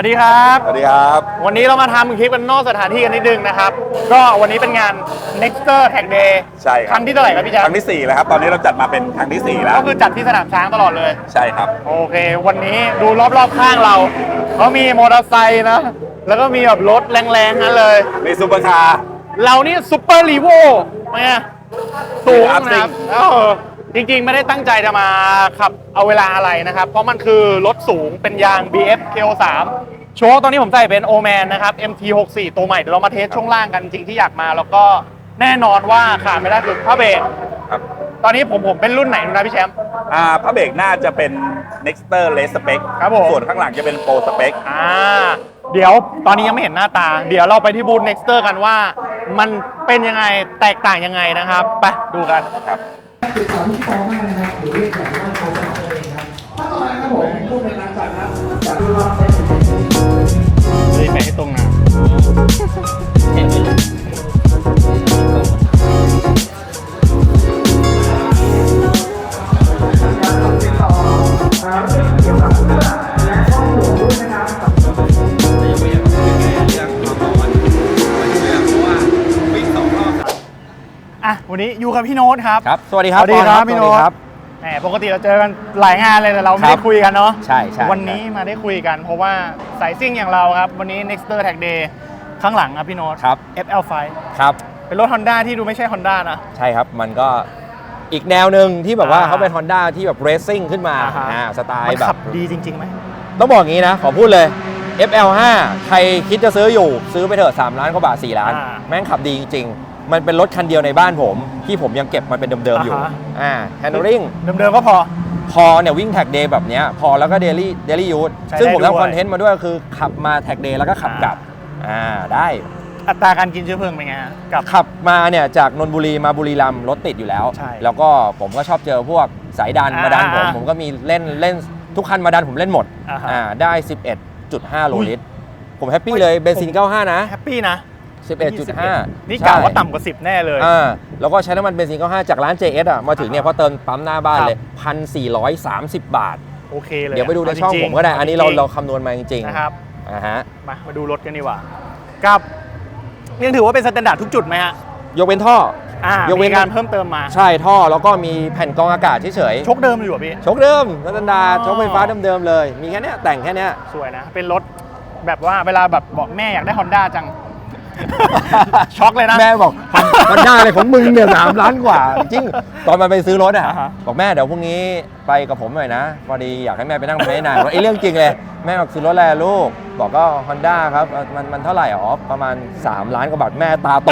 วัสดีครับ สวัสดีครับ วันนี้เรามาทำคลิปกันนอกสถานที่กันนิดนึงนะครับ ก็วันนี้เป็นงาน Nexter Tag Day ใช่ครับ ครั้งที่เท่าไหร่ครับพี่แจ๊ครั้งที่ 4 แล้วครับ ตอนนี้เราจัดมาเป็นครั้งที่ 4 แล้ว ก็คือจัดที่สนามช้างตลอดเลย ใช่ครับ โอเค วันนี้ดูรอบๆข้างเราเขามีมอเตอร์ไซค์นะ แล้วก็มีแบบรถแรงๆนั้นเลย มีซูเปอร์คาร์ เรานี่ซุปเปอร์ลีโวเนี่ยสูงครับนะครับเออ จริงๆ ไม่ได้ตั้งใจจะมาขับเอาเวลาอะไรนะครับ เพราะมันคือรถสูงเป็นยาง BF KO3 โชว์ตอนนี้ผมใส่เป็น o m a n นะครับ MT64 ตัวใหม่ เดี๋ยวเรามาเทสช่วงล่างกันจริงๆที่อยากมา แล้วก็แน่นอนว่าขาดไม่ได้คือผ้าเบรกครับตอนนี้ผมผมเป็นรุ่นไหนนะพี่แชมป์ อ่าพระเบรกหน้าจะเป็น Nexter Race Spec ครับผม ส่วนข้างหลังจะเป็น Pro Spec อ่า เดี๋ยวตอนนี้ยังไม่เห็นหน้าตา เดี๋ยวเราไปที่บูธ Nexter กันว่า มันเป็นยังไงแตกต่างยังไงนะครับ ไปดูกันครับ ติดต่อที่ปอมากนะครับหรือเรียกแบบว่าโทรศัพท์นั่นเองครับถ้าต่อไปนะครับผมพูดเป็นทางการนะจากที่ว่าเป็นเลยไปให้ตรงนะ วันนี้อยู่กับพี่โน้ตครับ ครับ สวัสดีครับสวัสดีครับปอนพี่สโน้วัสตดีครับแหมปกติเราเจอกันหลายงานเลยแต่เราไม่ครัได้บคุยกันเนาะใช่ใช่วันนี้มาได้คุยกัน เพราะว่าสายซิ่งอย่างเราครับวันนี้ Nexter Tag Day ข้างหลังครับพี่โน้ตครับ FL5 ครับเป็นรถ Honda ที่ดูไม่ใช่ Honda นะ ใช่ครับมันก็อีกแนวหนึ่งที่แบบว่าอ่าเขาเป็น Honda ที่แบบเร c ซิ่งขึ้นมาอ่าฮะอ่าสไตมัล์นแบขับบดีจริงๆไหมต้องบอกงี้นะ ขอพูดเลย FL5 ใครคิดจะซื้ออยู่ซื้อไปเถอะ3ล้านกว่าบาท4ล้านอ่าแม่งขับดีจริงๆ มันเป็นรถคันเดียวในบ้านผม ที่ผมยังเก็บมันเป็นเดิมๆอยู่อ่าฮะ อ่า handling เดิมๆก็พอ พอเนี่ยวิ่งแท็กเดย์แบบเนี้ยพอแล้วก็เดลี่เดลี่ยูทใช้ซึ่งผมได้ด้วย ทำคอนเทนต์มาด้วยคือขับมาแท็กเดย์แล้วก็ขับกลับอ่าได้ อัตราการกินเชื้อเพลิงเป็นไงฮะกับ ขับมาเนี่ยจากนนทบุรีมาบุรีรัมย์รถติดอยู่แล้ว ใช่แล้วก็ผมก็ชอบเจอพวกสายดันอ่ามาดันผมอ่าผมก็มีเล่นเล่นทุกคันมาดันผมเล่นหมดอ่าฮะอ่าได้ 11.5 โลอุ้ยลิตร ผมแฮปปี้เลยเบนซิน 95 นะ แฮปปี้นะ 11.5นี่กะว่าต่ำกว่า 10 แน่เลยอ่าแล้วก็ใช้น้ำมันเบนซิน95 จากร้าน JS อะมาถึงเนี่ยอ่าพอเติมปั๊มหน้าบ้านครับเลย 1,430 บาท โอเคเลย เดี๋ยวไปดูในาช่องจริๆผมก็ได้ อันนี้เราจงๆเราคำนวณมาจริงๆนะครับอ่าฮะมามาดูรถกันดีกว่ากับยังถือว่าเป็นสแตนดาร์ดทุกจุดไหมฮะยกเว้นท่ออ่ายกเว้นมีการเพิ่มเติมมา ใช่ท่อแล้วก็มีแผ่นกรองอากาศเฉยๆชกเดิมอยู่อะพี่ชกเดิมสแตนดาร์ดอ๋อชกไฟฟ้าเดิมๆเลย มีแค่เนี้ยแต่งแค่เนี้ยสวยนะ เป็นรถแบบว่าเวลาแบบบอกแม่อยากได้ฮอนด้าจัง ช็อกเลยนะ แม่บอกมันได้เลยของมึงเนี่ยสามล้านกว่า จริง ตอนมันไปซื้อรถอะ อ่าฮะ บอกแม่เดี๋ยวพรุ่งนี้ไปกับผมหน่อยนะพอดีอยากให้แม่ไปนั่งไม่นานบอกไอ้เรื่องจริงเลย แม่บอกซื้อรถอะไรอะลูก บอกก็ฮอนด้าครับเอ่อมันมันเท่าไหร่อ๋อประมาณ 3 ล้านกว่าบาทแม่ตาโต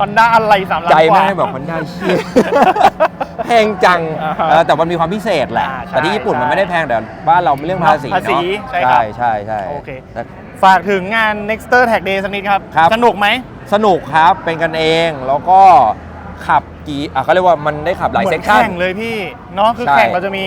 ฮอนด้าอะไรสามล้านใจกว่า แม่บอกฮอนด้าเชี่ยแพงจังอ่าฮะเออแต่มันมีความพิเศษแหละอ่าใช่แต่ที่ญี่ปุ่นมันใช่ไม่ได้แพงแต่บ้านเราเรื่องภาษีภาษีเนาะใช่ครับใช่ใช่โอเค แต่ ฝากถึงงาน Nexter Tag Day สักนิดครับ ครับ สนุกไหม สนุกครับเป็นกันเองแล้วก็ขับกี่อะเขาเรียกว่ามันได้ขับหลายเหมืเซอกนชันแข่งเลยพี่เนาะคือใช่แข่งเราจะมี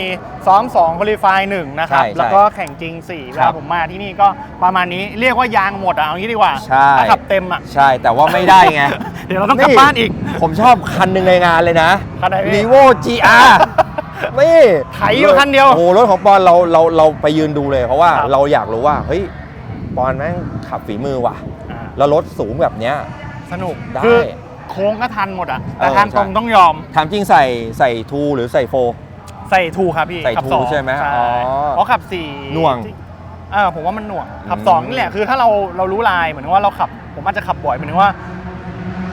ซ้อม2 qualify 1นะครับ ใช่ใช่แล้วก็แข่งจริง4เวครัลาบผมมาที่นี่ก็ประมาณนี้เรียกว่ายางหมดอะเอางี้ดีกว่าใช่ ถ้าขับเต็มอะ ใช่แต่ว่าไม่ได้ไง เดี๋ยวเราต้องกลับบ้านอีก ผมชอบคันหนึ่งในงานเลยนะ คันไหนพี่ r ีโว GR นี่ไถอยู่คันเดียวโอ้โหรถของปอนเราเราเราไปยืนดูเลยเพราะว่าครับเราอยากรู้ว่า เฮ้ย ปอนแม่งขับฝีมือว่ะ อ่าแล้วรถสูงแบบเนี้ย สนุกได้ คือโค้งก็ทันหมดอะ แต่เออทางตรงใช่ต้องยอมถามจริงใส่ใส่ทูหรือใส่โฟ ใส่ทูครับพี่ใส่ขับทูสองใช่ไหมใช่อ๋อเพราะขับสี่หน่วงเออผมว่ามันหน่วง ขับอืมสองนี่แหละคือถ้าเราเรารู้ลายเหมือนว่าเราขับ ผมอาจจะขับบ่อยเหมือนว่า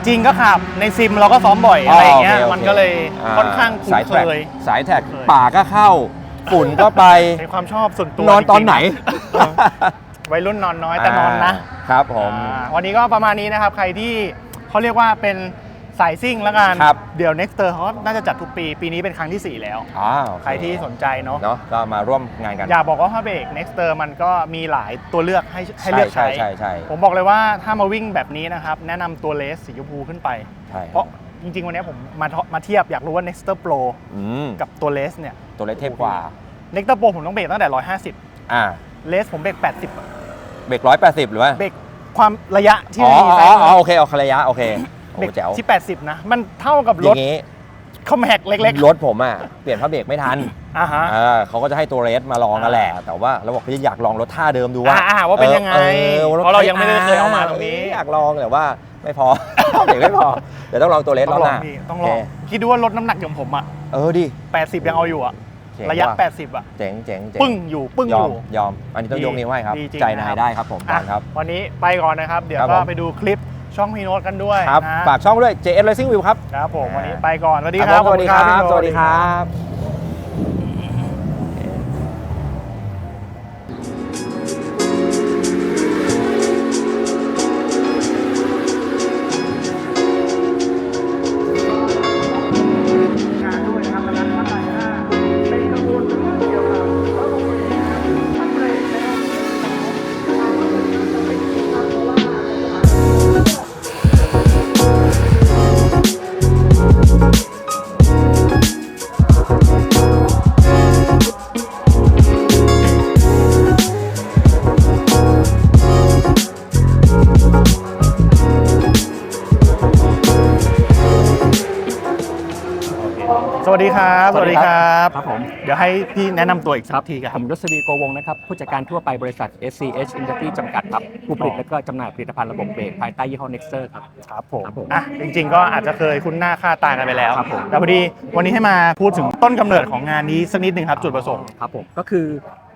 จริงก็ขับในซิมเราก็ซ้อมบ่อยอะไรอย่างเงี้ยโคโคมันก็เลยาค่อนข้างคุ้นสายเคแท็กย สายแท็กเคย ป่าก็เข้า ฝุ่นก็ไป เป็นความชอบส่วนตัวนอนตอนไหน จริงๆ วัยรุ่นนอนน้อยแต่นอนนะ ครับผมอ่าวันนี้ก็ประมาณนี้นะครับ ใครที่เขาเรียกว่าเป็นสายซิ่งแล้วกัน ครับ เดี๋ยว Nexter เขาน่าจะจัดทุกปี ปีนี้เป็นครั้งที่ 4 แล้วอ่าโอเใครที่สนใจเนาะ เนาะก็มาร่วมงานกันอยากบอกว่าพาเบรก Nexter มันก็มีหลายตัวเลือกให้ให้เลือกใช้ ใช่ใช่ใช่ผมบอกเลยว่าถ้ามาวิ่งแบบนี้นะครับ แนะนำตัวเลสสีชมพูขึ้นไป ใช่เพราะจริงๆ วันนี้ผมมาเทาะมาเทียบอยากรู้ว่า Nexter Pro อืมกับตัวเลสเนี่ย ตัวเล็กเทพกว่า Nexter Pro ผมต้องเบรกตั้งแต่ 150 อ่า เลสผมเบรก80อะ เบรกร้อยแปดสิบหรือว่าเบรกความระยะที่อ๋อมีอ๋ไซอส์อ๋อโอเคเอาคาระยะโอเคโอ้เบรกแจ๋วที่ 80 นะ มันเท่ากับอรถย่างงี้คอมแพกเล็กรถผมอะเปลี่ยนผ้าเบรกไม่ทันอ่าฮะ เออเขาก็จะให้ตัวเรสมาลองกันแหละ แต่ว่าเราบอกว่าอยากลองรถท่าเดิมดูว่าอ่าๆว่าเป็นยังไงออออเพราะเรายังไม่ได้เคยเอามาตรงนี้ อยากลองแต่ว่าไม่พอเดี๋ยวไม่พอเดี๋ยวต้องลองตัวเรสต้รอองบลหองน้าพี่ต้องลองโเคคิดดูว่า รถน้ำหนักอย่างผมอะเออดิ 80 ยังเอาอยู่อะเจ๋งระยะ ว่80อะเจ๋งเจ๋งเจ๋งปึ้งอยู่ปึ้งยออมยู่ ยอม อันนี้ต้องดียกนิ้วให้ครับดีจริงใจนะนาครัยบได้ครับผมอะครับ วันนี้ไปก่อนนะครับ เดี๋ยวครับก็ผม ไปดูคลิปช่องพี่โน้ตกันด้วยครับ นะฝากช่องด้วย JS Racing View ครับ ครับผมวันนี้ไปก่อน สวัสดีครับสวัสดีครับขอณสวัสดีครับ วัสดีครับ สวัสดีครับ ครับผม เดี๋ยวให้พี่แนะนำตัวอีกสักทีคผรับมยศวีโกวงศ์นะครับ ผู้จัดการทั่วไปบริษัท SCH Industry จำกัดครับ ผู้ผลิตและก็จำหน่ายผลิตภัณฑ์ระบบเบรกภายใต้ยี่ห้อ Nexter ครับ ครับผม ครับผมอะ จริงๆ ก็อาจจะเคยคุ้นหน้าค่าตากันไปแล้วครับผม แต่พอดีวันนี้ให้มาพูดถึงต้นกำเนิดของงานนี้สักนิดหนึ่งครับจุดประสงค์ ครับผมก็คือ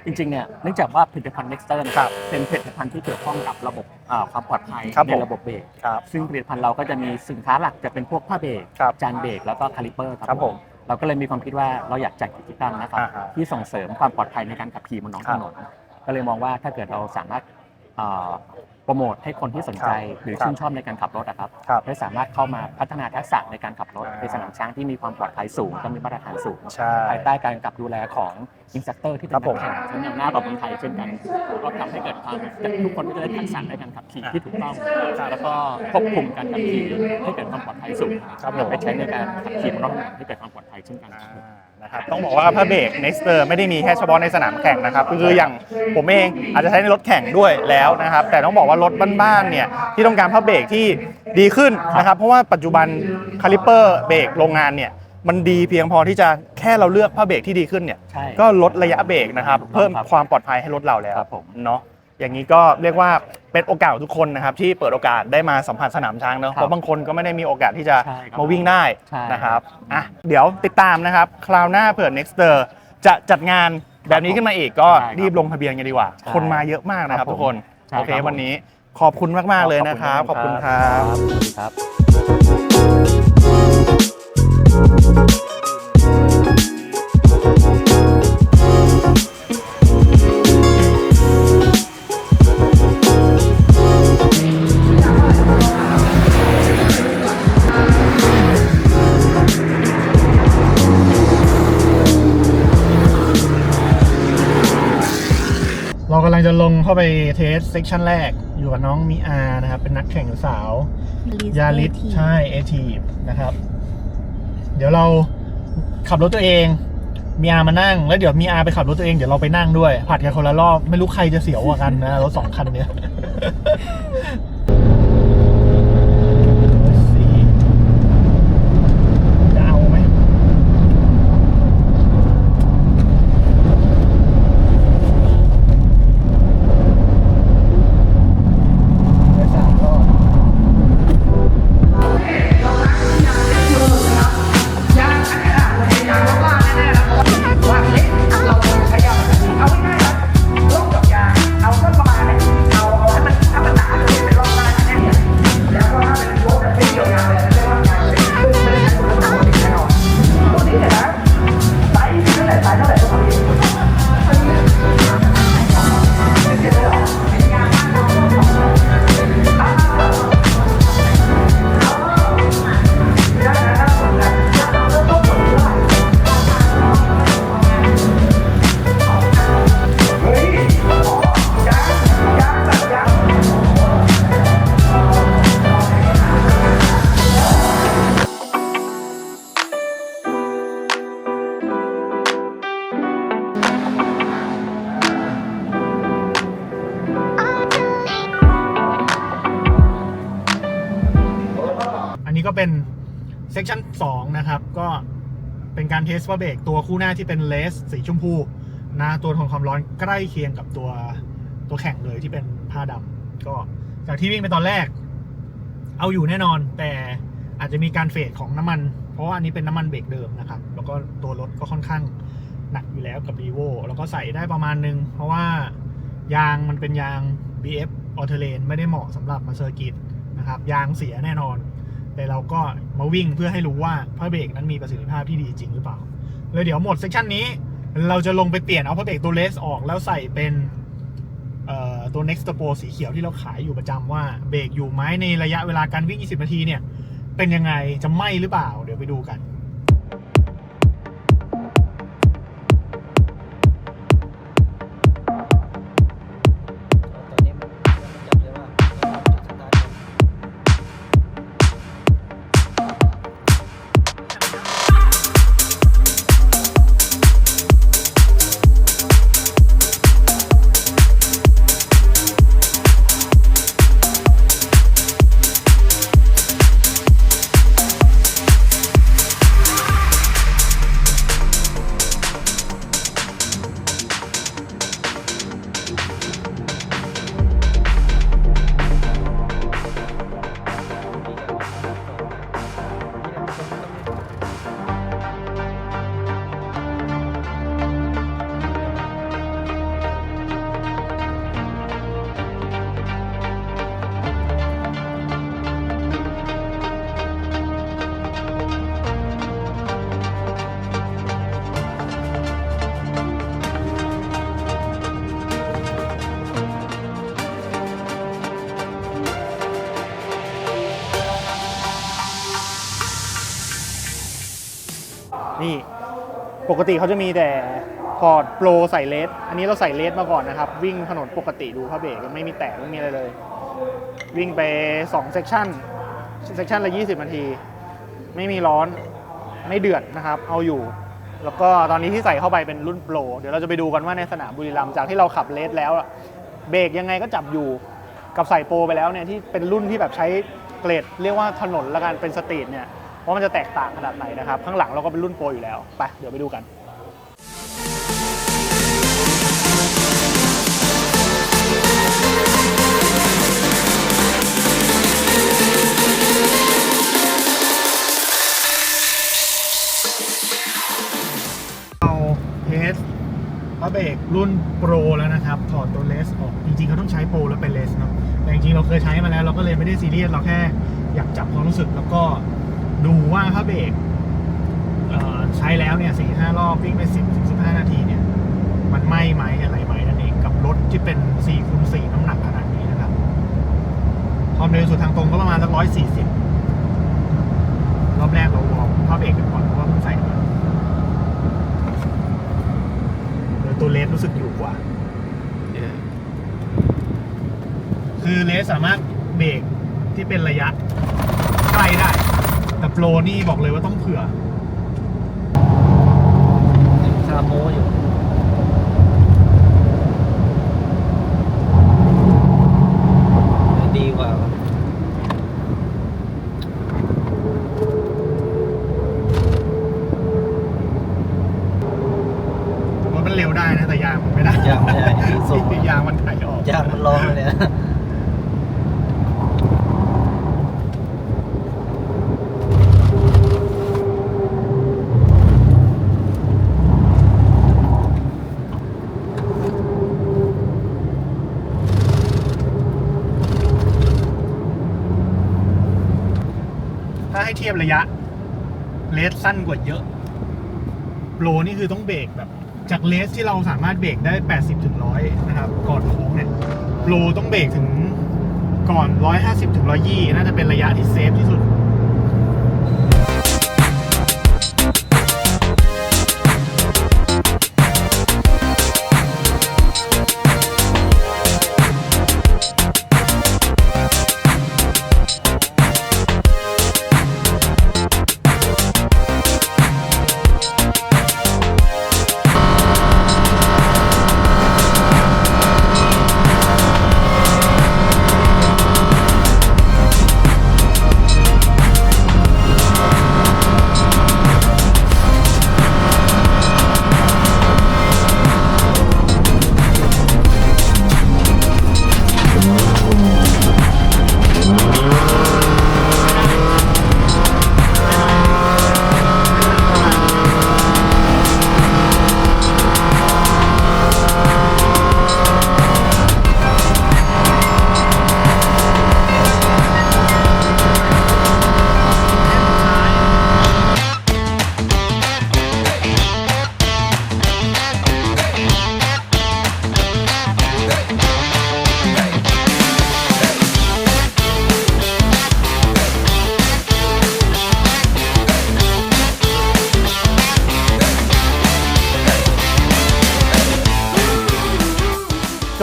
จริงๆเนี่ยเนื่องจากว่าผลิตภัณฑ์ Nexter นะคครัรับบเป็นผลิตภัณฑ์ที่เกี่ยวข้องกับระบบอ่าความปลอดภัยครับในผมระบบเบรกครับ ซึ่งผลิตภัณฑ์เราก็จะมีสินค้าหลักจะเป็นพวกผ้าเบรกครับจานเบรกแล้วก็คาลิเปอร์ครับครับผม เราก็เลยมีความคิดว่าเราอยากจัดกิจกรรมนะครับ อ่าฮะ ที่ส่งเสริมความปลอดภัยในการขับขี่บนท้องครัถบนนก็เลยมองว่าถ้าเกิดเราสามารถเอ่อโปรโมทให้คนที่สนใจครับหรือครับชื่นชอบในการขับรถอะครับ ครับ ได้สามารถเข้ามาพัฒนาทักษะในการขับรถอ่า ในสนามช้างที่มีความปลอดภัยสูงก็มีมาตรฐานสูง ใช่ ภายใต้การกำกับดูแลของอินสตรัคเตอร์ที่เป็ครันบผมนักแข่งชั้นแนวหน้าต่อเมืองไทยเช่นกันก็ทำให้เกิดความทุกคนก็จะได้ทักษะในการขับขี่ที่ถูกต้องแล้วก็ควบคุมการขับขี่ให้เกิดความปลอดภัยสูงครับผมไปใช้ในการขับขี่บนท้องถนนให้เกิดความปลอดภัย เช่นกันอ่านะครับต้องบอกว่าผ้าเบรก Nexter ไม่ได้มีแค่เฉพาะในสนามแข่งนะครับคืออย่างผมเองอาจจะใช้ในรถแข่งด้วยแล้วนะครับ แต่ต้องบอกว่ารถบ้านๆเนี่ยที่ต้องการผ้าเบรกที่ดีขึ้นนะครับเพราะว่าปัจจุบันคาลิเปอร์เบรกโรงงานเนี่ยมันดีเพียงพอที่จะแค่เราเลือกผ้าเบรกที่ดีขึ้นเนี่ยใช่ก็ลดระยะเบรกนะครับถูกต้องเพิ่มครับความปลอดภัยให้รถเราแล้วครับผม เนาะ อย่างนี้ก็เรียกว่าเป็นโอกาสของทุกคนนะครับที่เปิดโอกาสได้มาสัมผัสสนามช้างเนาะครับเพราะบางคนก็ไม่ได้มีโอกาสที่จะใช่ครับมาวิ่งได้ใช่ นะครับอะเดี๋ยวติดตามนะครับ คราวหน้าเผื่อ Nexter จะจัดงานแบบนี้ขึ้นมาอีกก็ใช่ครับรีบลงทะเบียนกันดีกว่า ใช่คนมาเยอะมากนะครับครับผมทุกคนใช่โอเคครับผม วันนี้ขอบคุณมากๆเลยนะครับขอบคุณครับสวัสดีครับ เรากำลังจะลงเข้าไปเทสเซกชันแรกอยู่กับน้องมิอานะครับ เป็นนักแข่งสาวยาริสใช่เอทีนะครับ เดี๋ยวเราขับรถตัวเองมีอามานั่ง แล้วเดี๋ยวมีอาไปขับรถตัวเองเดี๋ยวเราไปนั่งด้วยผัดกันคนละรอบ ไม่รู้ใครจะเสียวกว่ากันนะรถสองคันเนี้ย 2 นะครับ ก็เป็นการเทสว่าเบรกตัวคู่หน้าที่เป็นเลสสีชมพูนะตัวทนความร้อนใกล้เคียงกับตัวตัวแข่งเลยที่เป็นผ้าดำก็จากที่วิ่งไปตอนแรก เอาอยู่แน่นอน แต่อาจจะมีการเฟดของน้ำมัน เพราะว่าอันนี้เป็นน้ำมันเบรกเดิมนะครับ แล้วก็ตัวรถก็ค่อนข้างหนักอยู่แล้วกับ r ีโวแล้วก็ใส่ได้ประมาณนึง เพราะว่ายางมันเป็นยาง BF a u t o l a n ไม่ได้เหมาะสำหรับมาเซอร์กิตนะครับ ยางเสียแน่นอน แต่เราก็มาวิ่งเพื่อให้รู้ว่าพระเบรกนั้นมีประสิทธิภาพที่ดีจริงหรือเปล่าเลยเดี๋ยวหมดเซสชันนี้ เราจะลงไปเปลี่ยนเอาพระเบรกตัวเลสออกแล้วใส่เป็นตัว Next Pro สีเขียวที่เราขายอยู่ประจำว่าเบรกอยู่ไหมในระยะเวลาการวิ่ง 20 นาทีเนี่ย เป็นยังไงจะไหมหรือเปล่า เดี๋ยวไปดูกัน ปกติเขาจะมีแต่พอร์ตโปรใส่เลสอันนี้เราใส่เลสมาก่อนนะครับ วิ่งถนนปกติดูพระเบรกไม่มีแตกไม่มีอะไรเลย วิ่งไป2เซกชันเซกชันละ 20 นาที ไม่มีร้อนไม่เดือดนะครับ เอาอยู่ แล้วก็ตอนนี้ที่ใส่เข้าไปเป็นรุ่นโปรเดี๋ยวเราจะไปดูกันว่าในสนามบุรีรัมย์จากที่เราขับเลสแล้วเบรกยังไงก็จับอยู่กับใส่โปรไปแล้วเนี่ยที่เป็นรุ่นที่แบบใช้เกรดเรียกว่าถนนละกันเป็นสตรีทเนี่ย ว่ามันจะแตกต่างขนาดไหนนะครับ ข้างหลังเราก็เป็นรุ่นโปรอยู่แล้ว ไป เดี๋ยวไปดูกันเอาเทสพระเบรกรุ่นโปรแล้วนะครับ ถอดตัวเลสออก จริงๆเขาต้องใช้โปรแล้วเป็นเลสเนาะแต่จริงๆ เราเคยใช้มาแล้ว เราก็เลยไม่ได้ซีเรียสเราแค่อยากจับความรู้สึกแล้วก็ ดูว่าพระเบรกเอ่อใช้แล้วเนี่ยสี่ห้ารอบวิ่งไปสิบถึงสิบห้านาทีเนี่ย มันไหม้ไหมอะไรไหมนั่นเองกับรถที่เป็น4ี่คูณสี่น้ำหนักขนาดนี้นะครับความเร็วสุดทางตรงก็ประมาณสักร้อยสี่สิบรอบแรกเราวอร์มพระเบรกกันก่อนเพราะว่าเพิ่งใส่มาโดยตัวเลสรู้สึกอยู่กว่า คือเลสสามารถเบรกที่เป็นระยะใกล้ได้แต่ โปรนี่บอกเลยว่าต้องเผื่อคาโมอยู่ดีกว่ารถมันเร็วได้นะแต่ยางมันไม่ได้ยางไม่ได้ที่ส่งยางมันไถออกยางมันร้องเลยเนี่ย ถ้าให้เทีย บระยะเลสสั้นกว่าเยอะโปรนี่คือต้องเบรกแบบ จากเลสที่เราสามารถเบรกได้ 80ถึง100 นะครับ ก่อนโค้งเนี่ยโปรต้องเบรกถึงก่อน 150ถึง120 น่าจะเป็นระยะที่เซฟที่สุด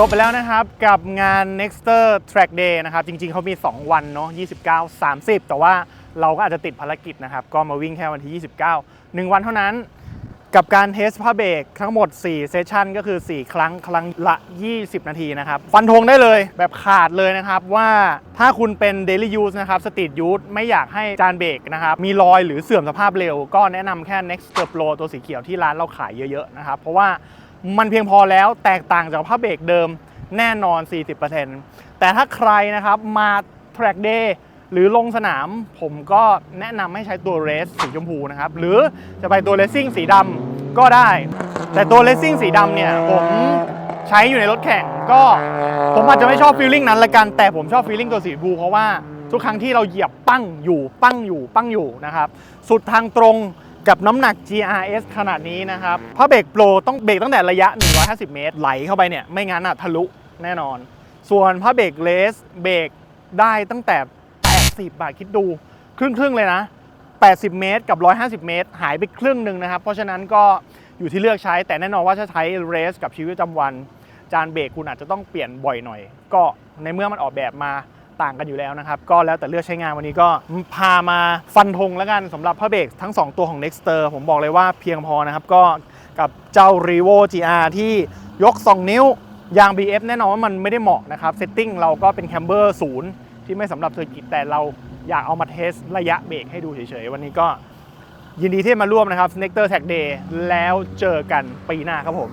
บไปแล้วนะครับกับงาน Nexter Track Day นะครับ จริงๆเขามี 2 วันเนาะ29 30 แต่ว่าเราก็อาจจะติดภารกิจนะครับ ก็มาวิ่งแค่วันที่ 29 1 วันเท่านั้น กับการเทสผ้าเบรกทั้งหมด 4 เซสชันก็คือ 4 ครั้งครั้งละ 20 นาทีนะครับ ฟันธงได้เลยแบบขาดเลยนะครับว่าถ้าคุณเป็น Daily Use นะครับ Street Use ไม่อยากให้จานเบรกนะครับ มีรอยหรือเสื่อมสภาพเร็ว ก็แนะนำแค่ Next Pro ตัวสีเขียวที่ร้านเราขายเยอะๆนะครับเพราะว่า มันเพียงพอแล้วแตกต่างจากผ้าเบรกเดิมแน่นอน 40%แต่ถ้าใครนะครับมา Track Day หรือลงสนามผมก็แนะนำให้ใช้ตัวเรสสีชมพูนะครับ หรือจะไปตัวเรซซิ่งสีดำก็ได้ แต่ตัวเรซซิ่งสีดำเนี่ยผมใช้อยู่ในรถแข่งก็ผมอาจจะไม่ชอบฟีลลิ่งนั้นละกัน แต่ผมชอบฟีลลิ่งตัวสีชมพูเพราะว่าทุกครั้งที่เราเหยียบปั้งอยู่ปั้งอยู่ปั้งอยู่นะครับ สุดทางตรง กับน้ำหนัก GRS ขนาดนี้นะครับ เพราะเบรกโปรต้องเบรกตั้งแต่ระยะ 150 เมตร ไหลเข้าไปเนี่ย ไม่งั้นอะทะลุแน่นอน ส่วนผ้าเบรกเลสเบรกได้ตั้งแต่ 80 บาทคิดดู ครึ่งครึ่งๆเลยนะ 80 เมตรกับ 150 เมตร หายไปครึ่งหนึ่งนะครับ เพราะฉะนั้นก็อยู่ที่เลือกใช้ แต่แน่นอนว่าถ้าใช้เรสกับชีวิตประจำวัน จานเบรกคุณอาจจะต้องเปลี่ยนบ่อยหน่อย ก็ในเมื่อมันออกแบบมา ต่างกันอยู่แล้วนะครับ ก็แล้วแต่เลือกใช้งานวันนี้ก็พามาฟันธงแล้วกันสำหรับผ้าเบรกทั้ง 2 ตัวของ Nexter ผมบอกเลยว่าเพียงพอนะครับ ก็กับเจ้า r e v o GR ที่ยก 2 นิ้วยาง BF แน่นอนว่ามันไม่ได้เหมาะนะครับเซตติ้งเราก็เป็นแคมเบอร์ศูนย์ที่ไม่สำหรับเซอร์กิตแต่เราอยากเอามาเทสระยะเบรกให้ดูเฉยๆ วันนี้ก็ยินดีที่มาร่วมนะครับ n e c t e r Tag Day แล้วเจอกันปีหน้าครับผม